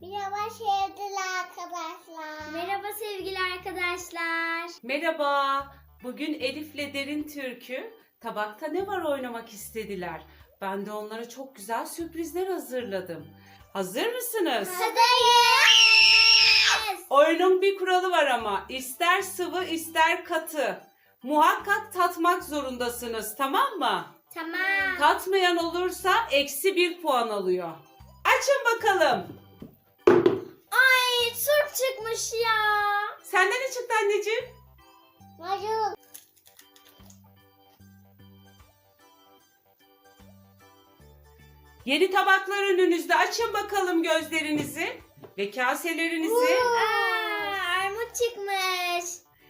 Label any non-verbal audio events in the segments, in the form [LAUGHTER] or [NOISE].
Merhaba sevgili arkadaşlar. Merhaba sevgili arkadaşlar. Merhaba. Bugün Elif'le Derin Türk'ü tabakta ne var oynamak istediler. Ben de onlara çok güzel sürprizler hazırladım. Hazır mısınız? Hazırız. Oyunun bir kuralı var ama ister sıvı ister katı. Muhakkak tatmak zorundasınız tamam mı? Tamam. Tatmayan olursa eksi bir puan alıyor. Açın bakalım. Ay turp çıkmış ya. Senden ne çıktı anneciğim? Marul. Yeni tabaklar önünüzde. Açın bakalım gözlerinizi ve kaselerinizi. Aa, armut çıkmış.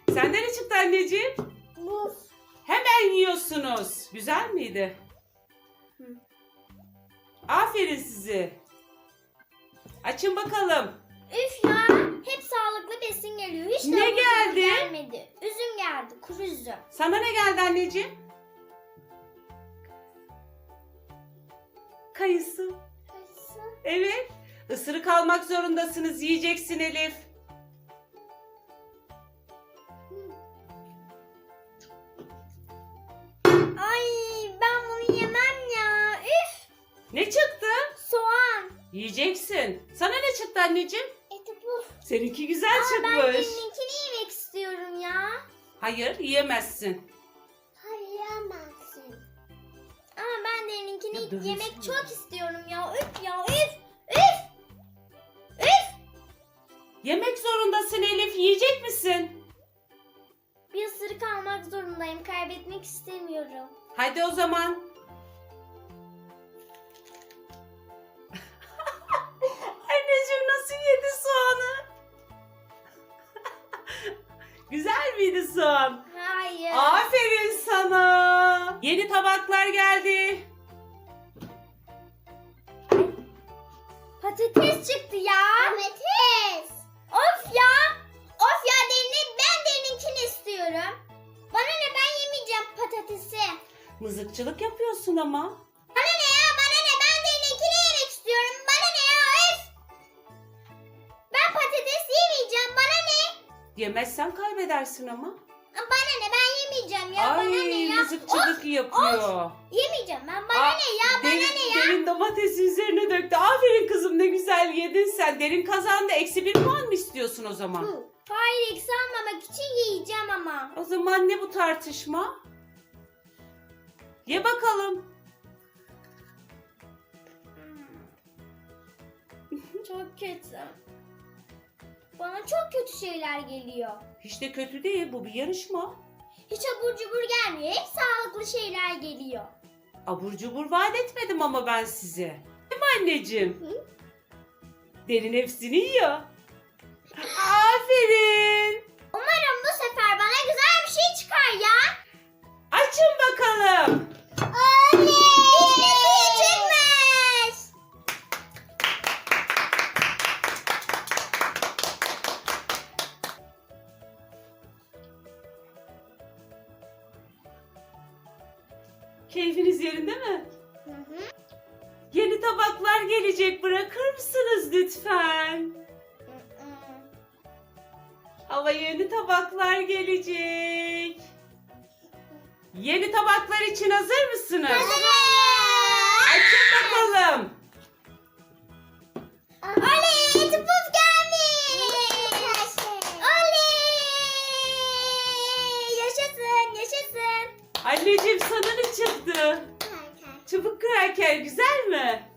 Senden ne çıktı anneciğim? Muz. Hemen yiyorsunuz. Güzel miydi? Hı. Aferin size. Açın bakalım. Üf ya. Hep sağlıklı besin geliyor. Hiç Ne geldi? gelmedi. Üzüm geldi. Kuru üzüm. Sana ne geldi anneciğim? Kayısı. Evet. Isırık almak zorundasınız. Yiyeceksin Elif. Yiyeceksin. Sana ne çıktı anneciğim? Eti bu. Seninki güzel Aa, ben çıkmış. benimkini yemek istiyorum ya. Hayır, yiyemezsin. Hayamazsın. Ama ben derinkini Ya yemek mü? çok istiyorum ya. Üf ya üf. Üf. Üf. Yemek zorundasın Elif. Yiyecek misin? Bir ısırık almak zorundayım. Kaybetmek istemiyorum. Hadi o zaman. Nasıl yedi soğanı? [LAUGHS] Güzel miydi soğan? Hayır. Aferin sana. Yeni tabaklar geldi. Patates çıktı ya. Domates. Of ya. Of ya derini ben derininkini istiyorum. Bana ne ben yemeyeceğim patatesi. Mızıkçılık yapıyorsun ama. Yemezsen kaybedersin ama. Bana ne ben yemeyeceğim ya bana ne Ay ya. mızıkçılık yapıyor. Yemeyeceğim ben bana Aa, ne ya bana derin, ne ya. Derin domatesi üzerine döktü. Aferin kızım ne güzel yedin sen. Derin kazandı. Eksi bir puan mı istiyorsun o zaman? Hı. Hayır eksi almamak için yiyeceğim ama. O zaman ne bu tartışma? Ye bakalım. Çok kötü. Bana çok kötü şeyler geliyor. Hiç de kötü değil. Bu bir yarışma. Hiç abur cubur gelmiyor. Hep sağlıklı şeyler geliyor. Abur cubur vaat etmedim ama ben size. Değil mi anneciğim? Hı. Derin hepsini yiyor. Aferin. Umarım bu sefer bana güzel bir şey çıkar ya. Keyfiniz yerinde mi? Hı hı. Yeni tabaklar gelecek. Bırakır mısınız lütfen? Hı hı. Ama yeni tabaklar gelecek. Yeni tabaklar için hazır mısınız? Açın Anneciğim sana ne çıktı? Çubuk kraker güzel mi?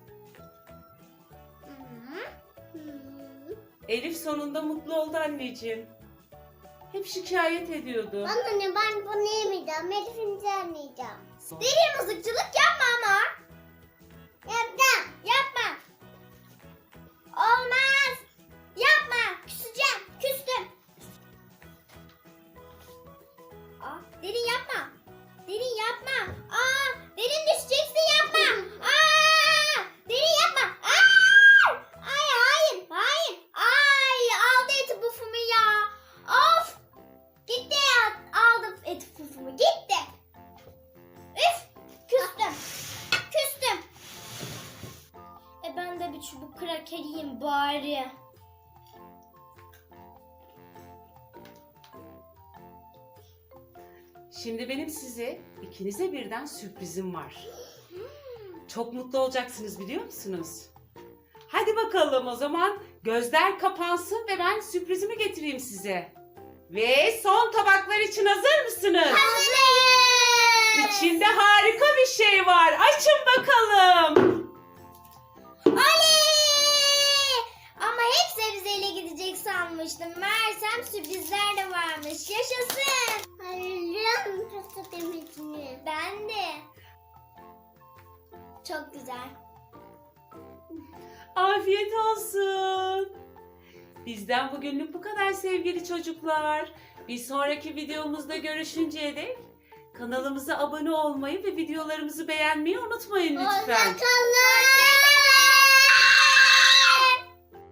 Elif sonunda mutlu oldu anneciğim. Hep şikayet ediyordu. Anne ben bunu yemeyeceğim. Elif'ini yemeyeceğim. Derin mızıkçılık yapma ama. Duruyor. Şimdi benim size ikinize birden sürprizim var. Çok mutlu olacaksınız biliyor musunuz? Hadi bakalım o zaman gözler kapansın ve ben sürprizimi getireyim size. Ve son tabaklar için hazır mısınız? Hazırız. İçinde harika bir şey var. Açın bakalım. Sanmıştım. Meğersem sürprizler de varmış. Yaşasın. Hayırlı pasta demesini. Ben de. Çok güzel. Afiyet olsun. Bizden bugünlük bu kadar sevgili çocuklar. Bir sonraki videomuzda görüşünceye dek kanalımıza abone olmayı ve videolarımızı beğenmeyi unutmayın lütfen. Hoşçakalın.